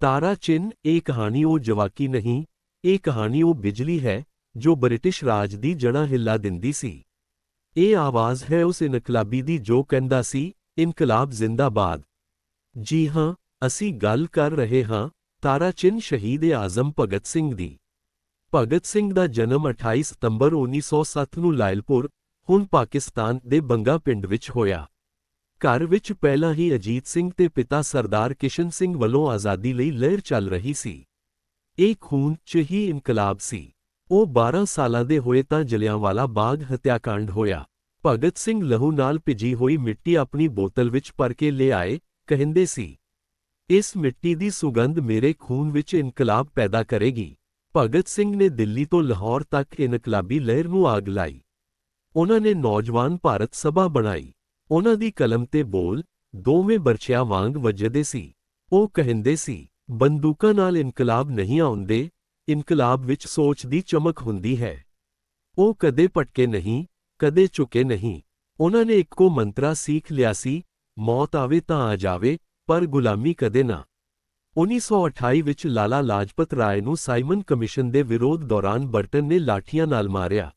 ਤਾਰਾ ਚਿੰਨ, ਇਹ ਕਹਾਣੀ ਉਹ ਜਵਾਕੀ ਨਹੀਂ, ਇਹ ਕਹਾਣੀ ਉਹ ਬਿਜਲੀ ਹੈ, ਜੋ ਬ੍ਰਿਟਿਸ਼ ਰਾਜ ਦੀ ਜੜ੍ਹਾਂ ਹਿੱਲਾ ਦਿੰਦੀ ਸੀ। ਇਹ ਆਵਾਜ਼ ਹੈ ਉਸ ਇਨਕਲਾਬੀ ਦੀ ਜੋ ਕਹਿੰਦਾ ਸੀ, ਇਨਕਲਾਬ ਜ਼ਿੰਦਾਬਾਦ। ਜੀ ਹਾਂ, ਅਸੀਂ ਗੱਲ ਕਰ ਰਹੇ ਹਾਂ, ਤਾਰਾ ਚਿੰਨ ਸ਼ਹੀਦ ਆਜ਼ਮ ਭਗਤ ਸਿੰਘ ਦੀ। ਭਗਤ ਸਿੰਘ ਦਾ ਜਨਮ 28 ਸਤੰਬਰ 1907 ਨੂੰ ਲਾਇਲਪੁਰ, ਹੁਣ ਪਾਕਿਸਤਾਨ ਦੇ ਬੰਗਾ ਪਿੰਡ ਵਿੱਚ ਹੋਇਆ। ਘਰ ਵਿੱਚ ਪਹਿਲਾਂ ਹੀ ਅਜੀਤ ਸਿੰਘ ਤੇ ਪਿਤਾ ਸਰਦਾਰ ਕਿਸ਼ਨ ਸਿੰਘ ਵੱਲੋਂ ਆਜ਼ਾਦੀ ਲਈ ਲਹਿਰ ਚੱਲ ਰਹੀ ਸੀ। ਇਹ ਖੂਨ 'ਚ ਹੀ ਇਨਕਲਾਬ ਸੀ। ਉਹ 12 ਸਾਲਾਂ ਦੇ ਹੋਏ ਤਾਂ ਜਲਿਆਂਵਾਲਾ ਬਾਗ ਹੱਤਿਆਕਾਂਡ ਹੋਇਆ। ਭਗਤ ਸਿੰਘ ਲਹੂ ਨਾਲ ਭਿੱਜੀ ਹੋਈ ਮਿੱਟੀ ਆਪਣੀ ਬੋਤਲ ਵਿੱਚ ਭਰ ਕੇ ਲਿਆਏ ਕਹਿੰਦੇ ਸੀ, ਇਸ ਮਿੱਟੀ ਦੀ ਸੁਗੰਧ ਮੇਰੇ ਖੂਨ ਵਿੱਚ ਇਨਕਲਾਬ ਪੈਦਾ ਕਰੇਗੀ। ਭਗਤ ਸਿੰਘ ਨੇ ਦਿੱਲੀ ਤੋਂ ਲਾਹੌਰ ਤੱਕ ਇਨਕਲਾਬੀ ਲਹਿਰ ਨੂੰ ਆਗ ਲਾਈ। ਉਹਨਾਂ ਨੇ ਨੌਜਵਾਨ ਭਾਰਤ ਸਭਾ ਬਣਾਈ। ਉਹਨਾਂ ਦੀ ਕਲਮ ਤੇ ਬੋਲ ਦੋਵੇਂ ਬਰਛਿਆਂ ਵਾਂਗ ਵੱਜਦੇ ਸੀ। ਉਹ ਕਹਿੰਦੇ ਸੀ, ਬੰਦੂਕਾਂ ਨਾਲ ਇਨਕਲਾਬ ਨਹੀਂ ਆਉਂਦੇ, ਇਨਕਲਾਬ ਵਿੱਚ ਸੋਚ ਦੀ ਚਮਕ ਹੁੰਦੀ ਹੈ। ਉਹ ਕਦੇ ਪਟਕੇ ਨਹੀਂ, ਕਦੇ ਝੁਕੇ ਨਹੀਂ। ਉਹਨਾਂ ਨੇ ਇੱਕੋ ਮੰਤਰਾ ਸਿੱਖ ਲਿਆ ਸੀ, ਮੌਤ ਆਵੇ ਤਾਂ ਆ ਜਾਵੇ, ਪਰ ਗੁਲਾਮੀ ਕਦੇ ਨਾ। 1928 ਵਿੱਚ ਲਾਲਾ ਲਾਜਪਤ ਰਾਏ ਨੂੰ ਸਾਈਮਨ ਕਮਿਸ਼ਨ ਦੇ ਵਿਰੋਧ ਦੌਰਾਨ ਬਰਟਨ ਨੇ ਲਾਠੀਆਂ ਨਾਲ ਮਾਰਿਆ।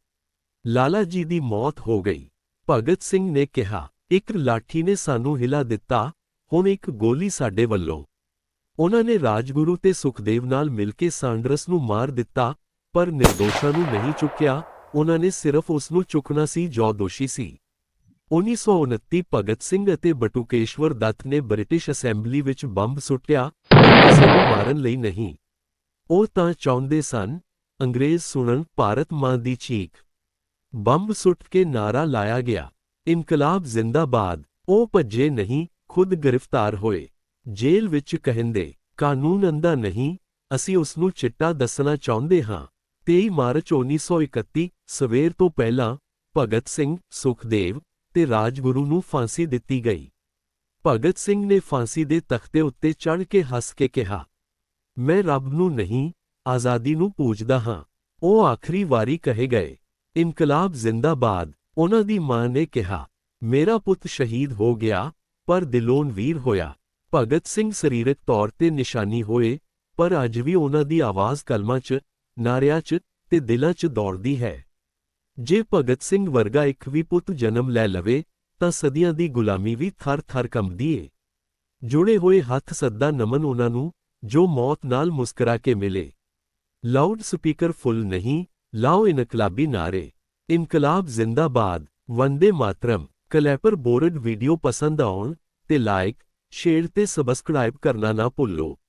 ਲਾਲਾ ਜੀ ਦੀ ਮੌਤ ਹੋ ਗਈ। ਭਗਤ ਸਿੰਘ ਨੇ ਕਿਹਾ ਇੱਕ ਲਾਠੀ ਨੇ ਸਾਨੂੰ ਹਿਲਾ ਦਿੱਤਾ, ਹੁਣ ਇੱਕ ਗੋਲੀ ਸਾਡੇ ਵੱਲੋਂ। ਉਹਨਾਂ ਨੇ ਰਾਜਗੁਰੂ ਤੇ ਸੁਖਦੇਵ ਨਾਲ ਮਿਲ ਕੇ ਸਾਂਡਰਸ ਨੂੰ ਮਾਰ ਦਿੱਤਾ, ਪਰ ਨਿਰਦੋਸ਼ਾਂ ਨੂੰ ਨਹੀਂ ਚੁੱਕਿਆ, ਉਹਨਾਂ ਨੇ ਸਿਰਫ ਉਸ ਨੂੰ ਚੁੱਕਣਾ ਸੀ ਜੋ ਦੋਸ਼ੀ ਸੀ। 1929 ਭਗਤ ਸਿੰਘ ਅਤੇ ਬਟੂਕੇਸ਼ਵਰ ਦੱਤ ਨੇ ਬ੍ਰਿਟਿਸ਼ ਅਸੈਂਬਲੀ ਵਿੱਚ ਬੰਬ ਸੁੱਟਿਆ ਕਿਸੇ ਨੂੰ ਮਾਰਨ ਲਈ ਨਹੀਂ। ਉਹ ਤਾਂ ਚਾਹੁੰਦੇ ਸਨ, ਅੰਗਰੇਜ਼ ਸੁਣਨ ਭਾਰਤ ਮਾਂ ਦੀ ਚੀਖ। ਬੰਬ ਸੁੱਟ ਕੇ ਨਾਰਾ ਲਾਇਆ ਗਿਆ। ਇਨਕਲਾਬ ਜ਼ਿੰਦਾਬਾਦ, ਉਹ ਭੱਜੇ ਨਹੀਂ, ਖੁਦ ਗ੍ਰਿਫਤਾਰ ਹੋਏ। ਜੇਲ੍ਹ ਵਿੱਚ ਕਹਿੰਦੇ, ਕਾਨੂੰਨ ਅੰਦਾ ਨਹੀਂ, ਅਸੀਂ ਉਸ ਨੂੰ ਚਿੱਟਾ ਦੱਸਣਾ ਚਾਹੁੰਦੇ ਹਾਂ। 23 ਮਾਰਚ 1931 ਸਵੇਰ ਤੋਂ ਪਹਿਲਾਂ, ਭਗਤ ਸਿੰਘ, ਸੁਖਦੇਵ ਤੇ ਰਾਜਗੁਰੂ ਨੂੰ ਫਾਂਸੀ ਦਿੱਤੀ ਗਈ। ਭਗਤ ਸਿੰਘ ਨੇ ਫਾਂਸੀ ਦੇ ਤਖਤੇ ਉੱਤੇ ਚੜ੍ਹ ਕੇ ਹੱਸ ਕੇ ਕਿਹਾ, ਮੈਂ ਰੱਬ ਨੂੰ ਨਹੀਂ, ਆਜ਼ਾਦੀ ਨੂੰ ਪੂਜਦਾ ਹਾਂ। ਉਹ ਆਖਰੀ ਵਾਰੀ ਕਹੇ ਗਏ, ਇਨਕਲਾਬ ਜ਼ਿੰਦਾਬਾਦ ਉਹਨਾਂ ਦੀ ਮਾਂ ਨੇ ਕਿਹਾ, ਮੇਰਾ ਪੁੱਤ ਸ਼ਹੀਦ ਹੋ ਗਿਆ, ਪਰ ਦਿਲੋਂ ਵੀਰ ਹੋਇਆ। ਭਗਤ ਸਿੰਘ ਸਰੀਰਕ ਤੌਰ ਤੇ ਨਿਸ਼ਾਨੀ ਹੋਏ, ਪਰ ਅੱਜ ਵੀ ਉਹਨਾਂ ਦੀ ਆਵਾਜ਼ ਕਲਮਾਂ 'ਚ, ਨਾਰਿਆਂ 'ਚ ਤੇ ਦਿਲਾਂ 'ਚ ਦੌੜਦੀ ਹੈ। ਜੇ ਭਗਤ ਸਿੰਘ ਵਰਗਾ ਇੱਕ ਵੀ ਪੁੱਤ ਜਨਮ ਲੈ ਲਵੇ, ਤਾਂ ਸਦੀਆਂ ਦੀ ਗੁਲਾਮੀ ਵੀ ਥਰ-ਥਰ ਕੰਬਦੀ ਏ। ਜੁੜੇ ਹੋਏ ਹੱਥ ਸੱਦਾ ਨਮਨ ਉਹਨਾਂ ਨੂੰ, ਜੋ ਮੌਤ ਨਾਲ ਮੁਸਕਰਾ ਕੇ ਮਿਲੇ। ਲਾਊਡ ਸਪੀਕਰ ਫੁੱਲ ਨਹੀਂ, ਲਾਓ ਇਨਕਲਾਬੀ ਨਾਰੇ। ਇਨਕਲਾਬ ਜ਼ਿੰਦਾਬਾਦ, Vande Mataram. Clapper board video ਪਸੰਦ ਆਉਣ ਤੇ ਲਾਈਕ, ਸ਼ੇਅਰ ਤੇ ਸਬਸਕ੍ਰਾਈਬ ਕਰਨਾ ਨਾ ਭੁੱਲੋ।